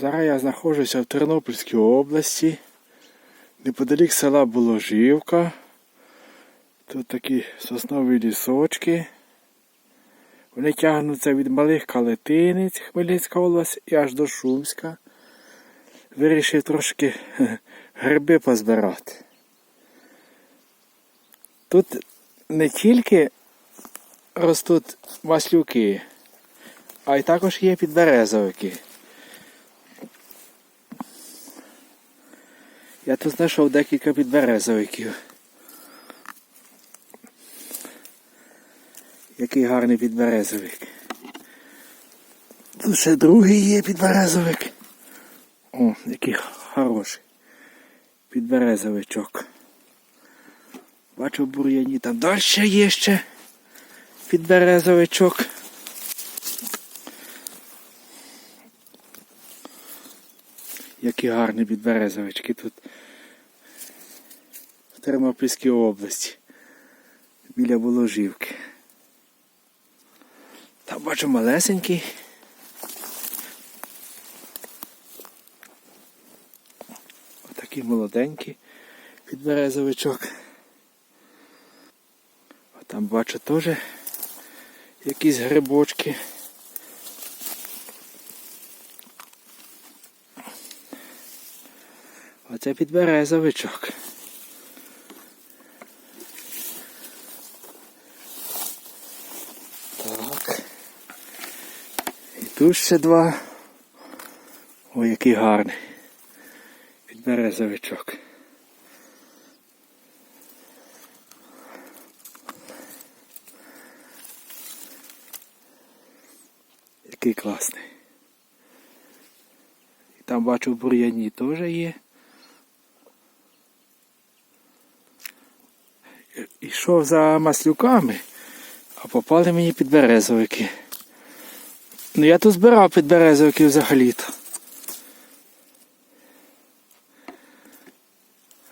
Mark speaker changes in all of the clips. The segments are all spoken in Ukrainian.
Speaker 1: Зараз я знаходжуся в Тернопільській області, неподалік села Боложівка. Тут такі соснові лісочки. Вони тягнуться від малих калетинець Хмельницька область і аж до Шумська. Вирішив трошки гриби позбирати. Тут не тільки ростуть маслюки, а й також є підберезовики. Я тут знайшов декілька підберезовиків. Який гарний підберезовик. Тут ще другий є підберезовик. О, який хороший. Підберезовичок. Бачу бур'яні там далі є ще підберезовичок. Які гарні підберезовички тут Тернопільській області. Біля Боложівки. Там бачу малесенький. Отакий молоденький підберезовичок. А там бачу теж якісь грибочки. Оце підберезовичок. Так. І тут ще два. Ой, який гарний. Підберезовичок. Який класний. Там бачу бур'яні теж є. Ішов за маслюками, а попали мені підберезовики. Ну я тут збирав підберезовики взагалі-то.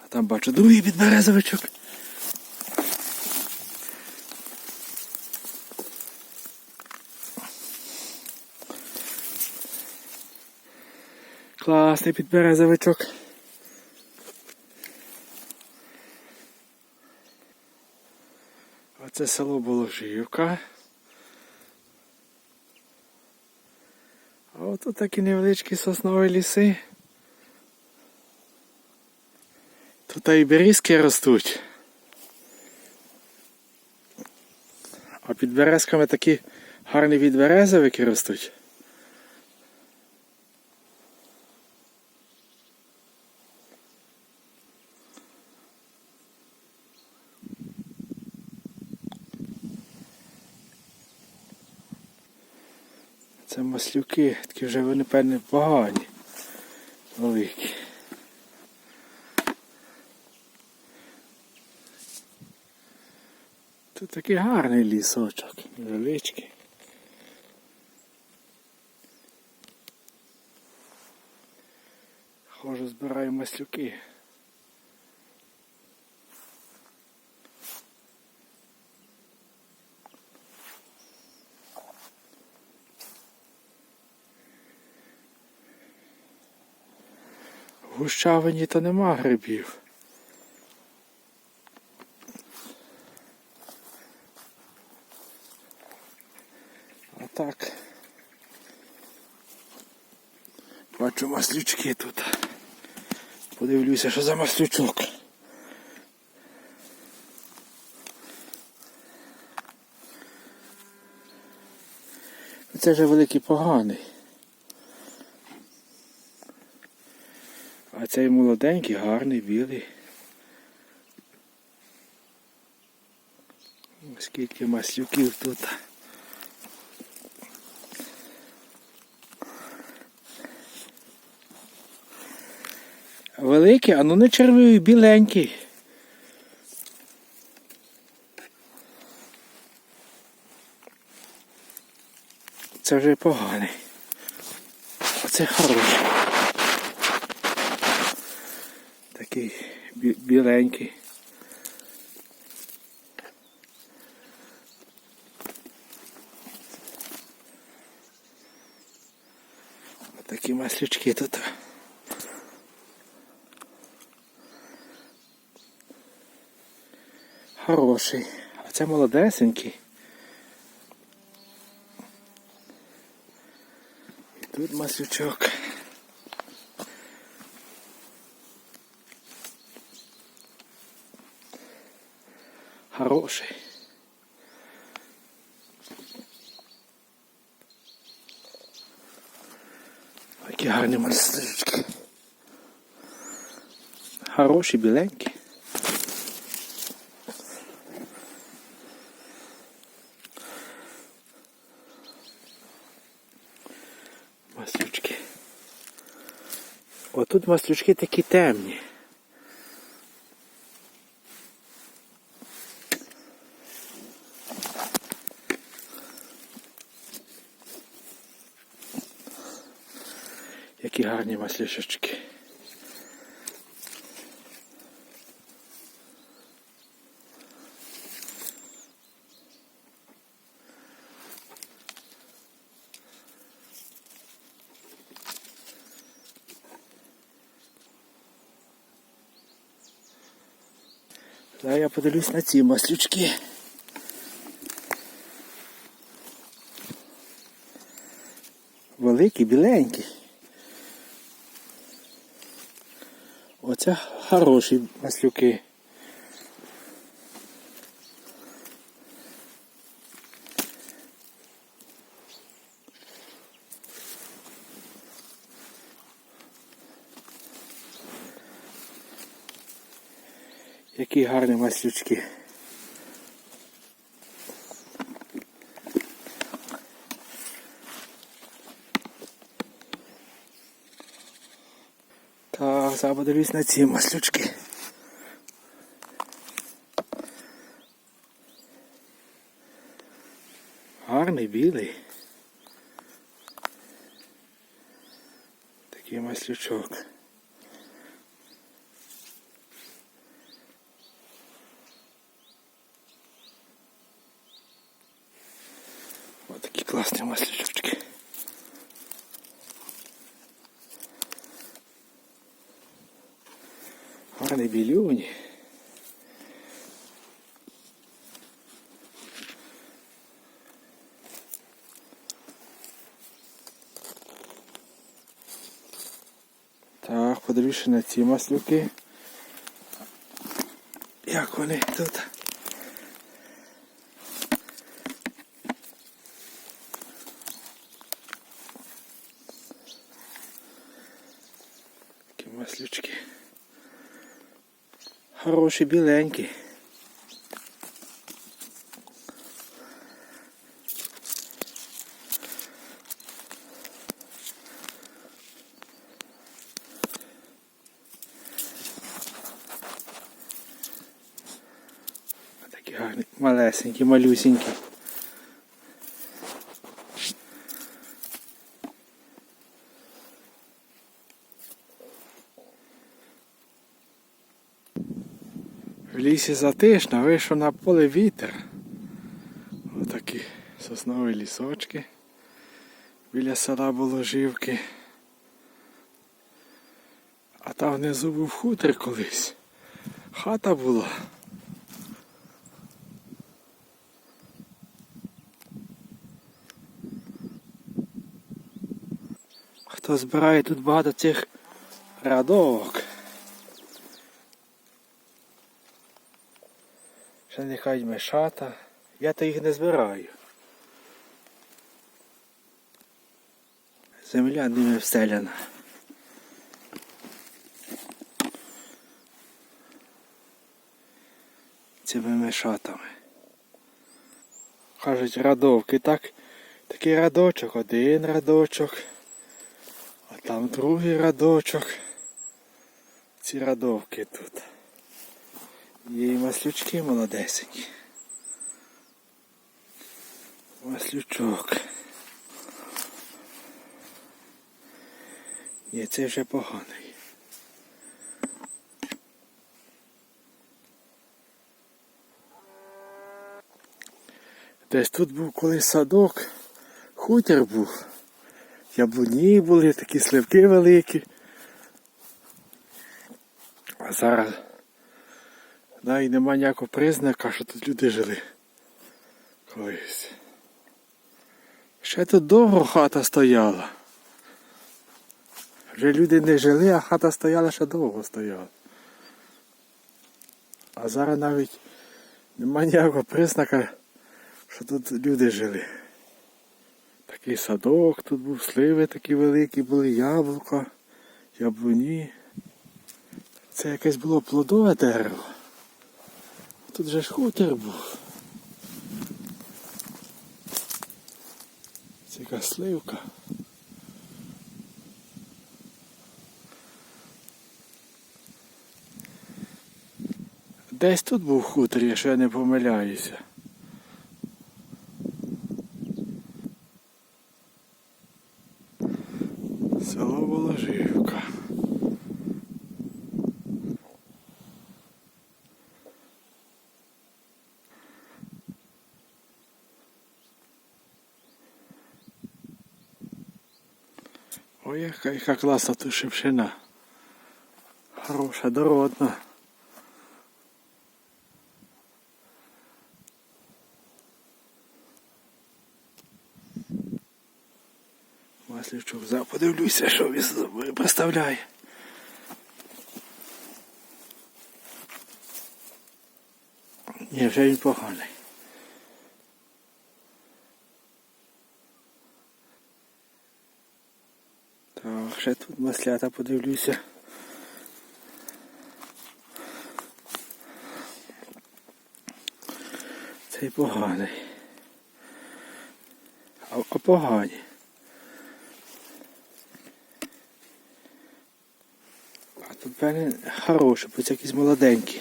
Speaker 1: А там бачу другий підберезовичок. Класний підберезовичок. Оце село Боложівка. А от такі невеличкі соснові ліси. Тут і берізки ростуть. А під березками такі гарні відберезовики ростуть. Це маслюки, такі вже вони певне погані. Великі. Тут такий гарний лісочок, невеличкий. Хожу збираю маслюки. Гущавині то нема грибів. А так. Бачу маслючки тут. Подивлюся, що за маслючок. Це вже великий поганий. Цей молоденький, гарний, білий. Ось Скільки маслюків тут. Великий, а ну не червивий, біленький. Це вже поганий. Оце хороший. Такий бі- біленький. Такі маслючки тут. Хороший. А це молодесенький. І тут маслючок. Хороший. Які гарні маслючки. Хороші, біленькі. Маслючки. Отут маслючки такі темні. Які гарні маслюшечки. Зараз я подивлюсь на ці маслючки. Великі, біленькі. Оце хороші маслюки. Які гарні маслючки. Так, зараз подивлюсь на ці маслючки. Гарний білий. Такий маслючок. Ось такі класні маслючки. Гарний білюні. Так, подивіться на ці маслюки. Як вони тут? Такі маслючки. Хороші біленькі. Такі гарні, малесенькі, малюсенькі. Лісі затишно, вийшов на поле вітер. Отакі соснові лісочки. Біля села Боложівки. А там внизу був хутір колись. Хата була. Хто збирає тут багато цих радовок. Ще нехай мешата. Я то їх не збираю. Земля ними встеляна. Цими мешатами. Кажуть радовки, так? Такий радочок, один радочок. А там другий радочок. Ці радовки тут. Є і маслючки молодесенькі. Маслючок. Ні, це вже поганий. Десь тут був колись садок, хутір був. яблуні були, такі сливки великі. А зараз да, і нема ніякого признака, що тут люди жили. Колись. Ще тут довго хата стояла. Вже люди не жили, а хата стояла ще довго стояла. А зараз навіть нема ніякого признака, що тут люди жили. Такий садок тут був, сливи такі великі були, яблука, яблуні. Це якесь було плодове дерево. Тут же ж хутір був. Якась сливка. Десь тут був хутор, якщо я не помиляюся. Село Воложівка. Ой, яка, яка класна тут шипшина. Хороша, дородна. Маслівчук, за подивлюся, що він представляє. Ні, вже він поганий. Ще тут маслята подивлюся. Цей поганий. А, а погані. А тут певне хороші, бо це якісь молоденькі.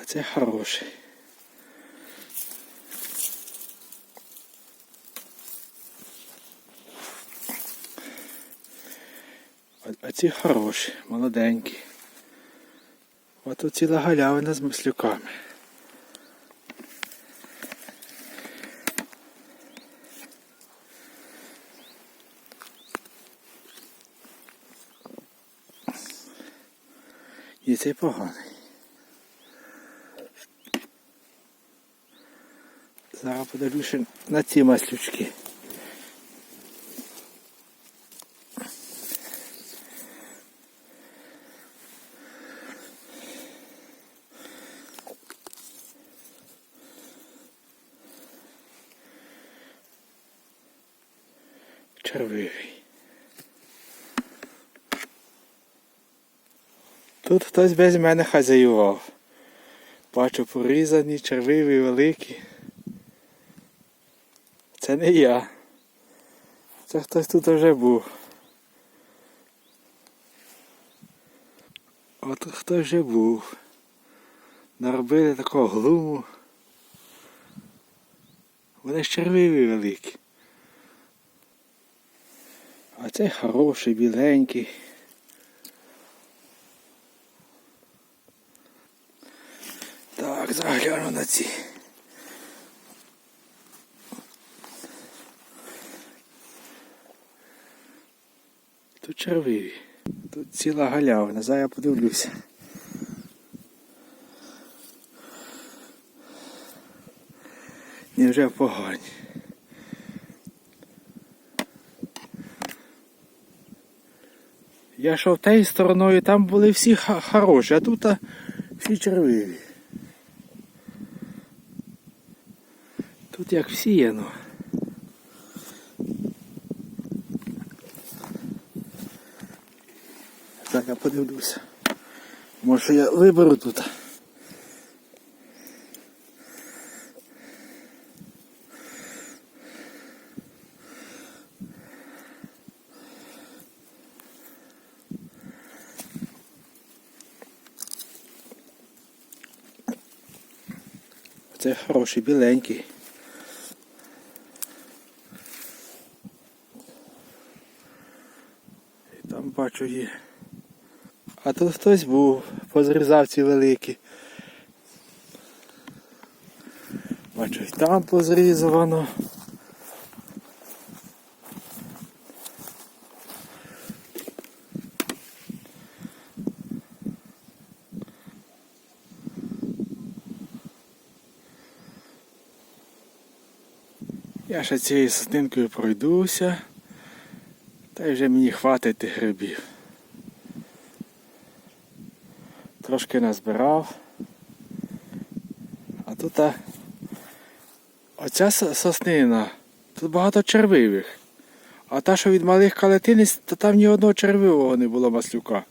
Speaker 1: А це хороший. А, ці хороші, молоденькі. А тут ціла галявина з маслюками. І цей поганий. Зараз подивлюся на ці маслючки. Червивий. Тут хтось без мене хазяював. Бачу порізані, червиві, великі. Це не я. Це хтось тут вже був. От хтось вже був. Наробили такого глуму. Вони ж червиві великі. А цей хороший, біленький. Так, загляну на ці. Тут червиві. Тут ціла галявина, зараз я подивлюся. Невже погані. Я йшов тією стороною, там були всі хороші, а тут всі червиві. Тут як всіяно. Так, я подивлюся. Може я виберу тут. Це хороший, біленький. І там бачу є. А тут хтось був, позрізав ці великі. Бачу, і там позрізувано. Я ще цією соснинкою пройдуся. Та й вже мені хватить тих грибів. Трошки назбирав. А тут а, оця соснина, тут багато червивих. А та, що від малих калетиниць, то там ні одного червивого не було маслюка.